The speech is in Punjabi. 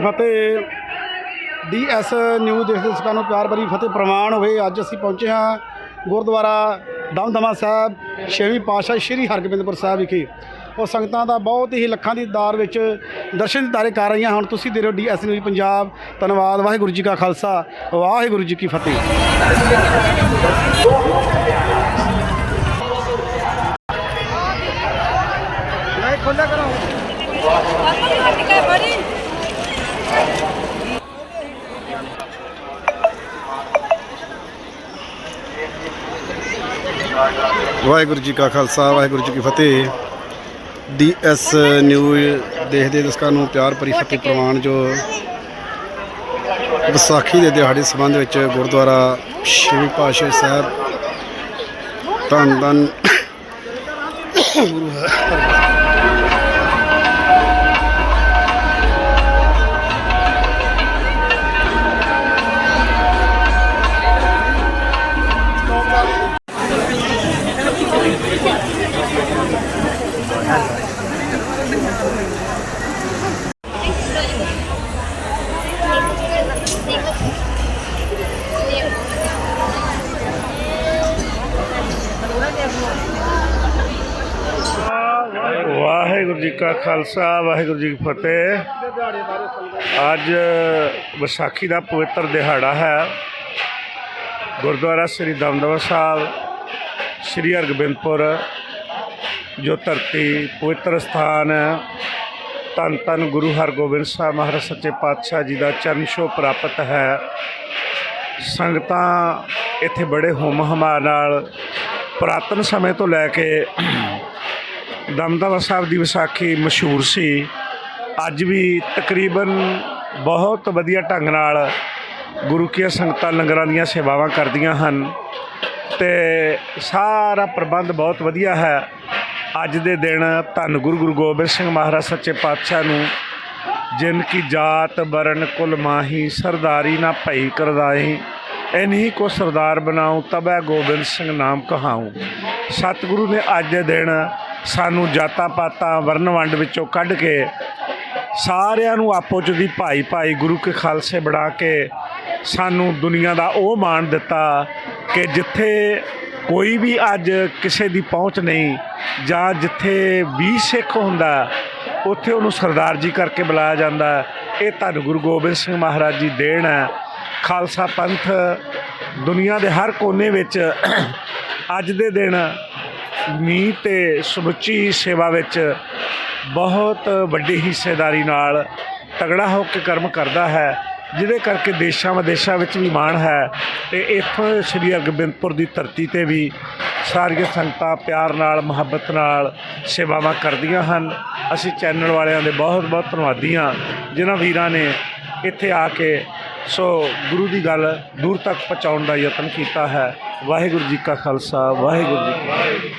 ਫਤਿਹ ਡੀਐਸ ਨਿਊਜ਼ ਦੇਖਦੇ ਦਰਸ਼ਕਾਂ ਨੂੰ ਪਿਆਰ ਭਰੀ ਫਤਿਹ ਪ੍ਰਵਾਨ ਹੋਵੇ। ਅੱਜ ਅਸੀਂ ਪਹੁੰਚੇ ਹਾਂ ਗੁਰਦੁਆਰਾ ਦਮਦਮਾ ਸਾਹਿਬ ਛੇਵੀਂ ਪਾਤਸ਼ਾਹ ਸ੍ਰੀ ਹਰਗੋਬਿੰਦਪੁਰ ਸਾਹਿਬ ਵਿਖੇ। ਉਹ ਸੰਗਤਾਂ ਦਾ ਬਹੁਤ ਹੀ ਲੱਖਾਂ ਦੀ ਦਾਰ ਵਿੱਚ ਦਰਸ਼ਨ ਦਿਦਾਰੇ ਕਰ ਰਹੀਆਂ ਹੁਣ ਤੁਸੀਂ ਦੇ ਰਹੇ ਹੋ ਡੀਐਸ ਨਿਊਜ਼ ਪੰਜਾਬ। ਧੰਨਵਾਦ ਵਾਹਿਗੁਰੂ ਜੀ ਕਾ ਖਾਲਸਾ ਵਾਹਿਗੁਰੂ ਜੀ ਕੀ ਫਤਿਹ। ਵਾਹਿਗੁਰੂ ਜੀ ਕਾ ਖਾਲਸਾ, ਵਾਹਿਗੁਰੂ ਜੀ ਕੀ ਫਤਿਹ। ਡੀਐਸ ਨਿਊਜ਼ ਦੇਖਦੇ ਦਰਸ਼ਕਾਂ ਨੂੰ ਪਿਆਰ ਭਰੀ ਫਤਿਹ ਪ੍ਰਵਾਨ ਜੋ ਵਿਸਾਖੀ ਦੇ ਦਿਹਾੜੇ ਸੰਬੰਧ ਵਿੱਚ ਗੁਰਦੁਆਰਾ ਸ਼੍ਰੀ ਪਾਤਸ਼ਾਹ ਸਾਹਿਬ ਧੰਨ ਧੰਨ ਗੁਰੂ ਵਾਹਿਗੁਰੂ ਜੀ ਕਾ ਖਾਲਸਾ, ਵਾਹਿਗੁਰੂ ਜੀ ਕੀ ਫਤਿਹ। ਅੱਜ ਵਿਸਾਖੀ ਦਾ ਪਵਿੱਤਰ ਦਿਹਾੜਾ ਹੈ। ਗੁਰਦੁਆਰਾ ਸ੍ਰੀ ਦਮਦਮਾ ਸਾਹਿਬ, ਸ੍ਰੀ ਹਰਗੋਬਿੰਦਪੁਰ, ਜੋ ਧਰਤੀ ਪਵਿੱਤਰ ਸਥਾਨ ਹੈ। ਧੰਨ ਧੰਨ ਗੁਰੂ ਹਰਗੋਬਿੰਦ ਸਾਹਿਬ ਮਹਾਰਾਜ ਸੱਚੇ ਪਾਤਸ਼ਾਹ ਜੀ ਦਾ ਚਰਨ ਛੋਹ ਪ੍ਰਾਪਤ ਹੈ। ਸੰਗਤਾਂ ਇੱਥੇ ਬੜੇ ਹੋਮ ਹਮਾ ਨਾਲ ਪੁਰਾਤਨ ਸਮੇਂ ਤੋਂ ਲੈ ਕੇ ਦਮਦਮਾ ਸਾਹਿਬ ਦੀ ਵਿਸਾਖੀ ਮਸ਼ਹੂਰ ਸੀ। ਅੱਜ ਵੀ ਤਕਰੀਬਨ ਬਹੁਤ ਵਧੀਆ ਢੰਗ ਨਾਲ ਗੁਰੂ ਕੀ ਸੰਗਤਾਂ ਲੰਗਰਾਂ ਦੀਆਂ ਸੇਵਾਵਾਂ ਕਰਦੀਆਂ ਹਨ ਤੇ ਸਾਰਾ ਪ੍ਰਬੰਧ ਬਹੁਤ ਵਧੀਆ ਹੈ। ਅੱਜ ਦੇ ਦਿਨ ਧੰਨ ਗੁਰੂ ਗੁਰੂ ਗੋਬਿੰਦ ਸਿੰਘ ਮਹਾਰਾਜ ਸੱਚੇ ਪਾਤਸ਼ਾਹ ਨੂੰ, ਜਿਨ ਕੀ ਜਾਤ ਬਰਨ ਕੁਲ ਮਾਹੀ ਸਰਦਾਰੀ ਨਾ ਭਈ ਕਰਦਾਈ ਇਨਹੀ ਕੋ ਸਰਦਾਰ ਬਣਾਉ ਤਬੈ ਗੋਬਿੰਦ ਸਿੰਘ ਨਾਮ ਕਹਾਉ। ਸਤਿਗੁਰੂ ਨੇ ਅੱਜ ਦੇ ਦਿਨ ਸਾਨੂੰ ਜਾਤਾਂ ਪਾਤਾਂ ਵਰਨ ਵੰਡ ਵਿੱਚੋਂ ਕੱਢ ਕੇ ਸਾਰਿਆਂ ਨੂੰ ਆਪੋ ਚ ਦੀ ਭਾਈ ਭਾਈ ਗੁਰੂ ਕੇ ਖਾਲਸੇ ਬਣਾ ਕੇ ਸਾਨੂੰ ਦੁਨੀਆ ਦਾ ਉਹ ਮਾਣ ਦਿੱਤਾ ਕਿ ਜਿੱਥੇ ਕੋਈ ਵੀ ਅੱਜ ਕਿਸੇ ਦੀ ਪਹੁੰਚ ਨਹੀਂ ਜਾਂ ਜਿੱਥੇ ਵੀ ਸਿੱਖ ਹੁੰਦਾ, ਉੱਥੇ ਉਹਨੂੰ ਸਰਦਾਰ ਜੀ ਕਰਕੇ ਬੁਲਾਇਆ ਜਾਂਦਾ। ਇਹ ਧੰਨ ਗੁਰੂ ਗੋਬਿੰਦ ਸਿੰਘ ਮਹਾਰਾਜ ਜੀ ਦੇਣ ਹੈ। ਖਾਲਸਾ ਪੰਥ ਦੁਨੀਆ ਦੇ ਹਰ ਕੋਨੇ ਵਿੱਚ ਅੱਜ ਦੇ ਦਿਨ ਨੀ ਤੇ ਸਮੁੱਚੀ ਸੇਵਾ ਵਿੱਚ ਬਹੁਤ ਵੱਡੀ ਹਿੱਸੇਦਾਰੀ ਨਾਲ ਤਗੜਾ ਹੋ ਕੇ ਕਰਮ ਕਰਦਾ ਹੈ, ਜਿਹਦੇ ਕਰਕੇ ਦੇਸ਼ਾਂ ਵਿਦੇਸ਼ਾਂ ਵਿੱਚ ਵੀ ਮਾਣ ਹੈ ਤੇ ਇੱਥੋਂ ਸ੍ਰੀ ਅਗਬਿੰਦਪੁਰ ਦੀ ਧਰਤੀ ਤੇ ਵੀ ਸਾਰੀਆਂ ਸੰਗਤਾਂ ਪਿਆਰ ਨਾਲ, ਮੁਹੱਬਤ ਨਾਲ ਸੇਵਾਵਾਂ ਕਰਦੀਆਂ ਹਨ। ਅਸੀਂ ਚੈਨਲ ਵਾਲਿਆਂ ਦੇ ਬਹੁਤ ਬਹੁਤ ਧੰਨਵਾਦੀ ਹਾਂ, ਜਿਨ੍ਹਾਂ ਵੀਰਾਂ ਨੇ ਇੱਥੇ ਆ ਕੇ ਸੋ ਗੁਰੂ ਦੀ ਗੱਲ ਦੂਰ ਤੱਕ ਪਹੁੰਚਾਉਣ ਦਾ ਯਤਨ ਕੀਤਾ ਹੈ। ਵਾਹਿਗੁਰੂ ਜੀ ਕਾ ਖਾਲਸਾ, ਵਾਹਿਗੁਰੂ ਜੀ ਕੀ ਫਤਿਹ।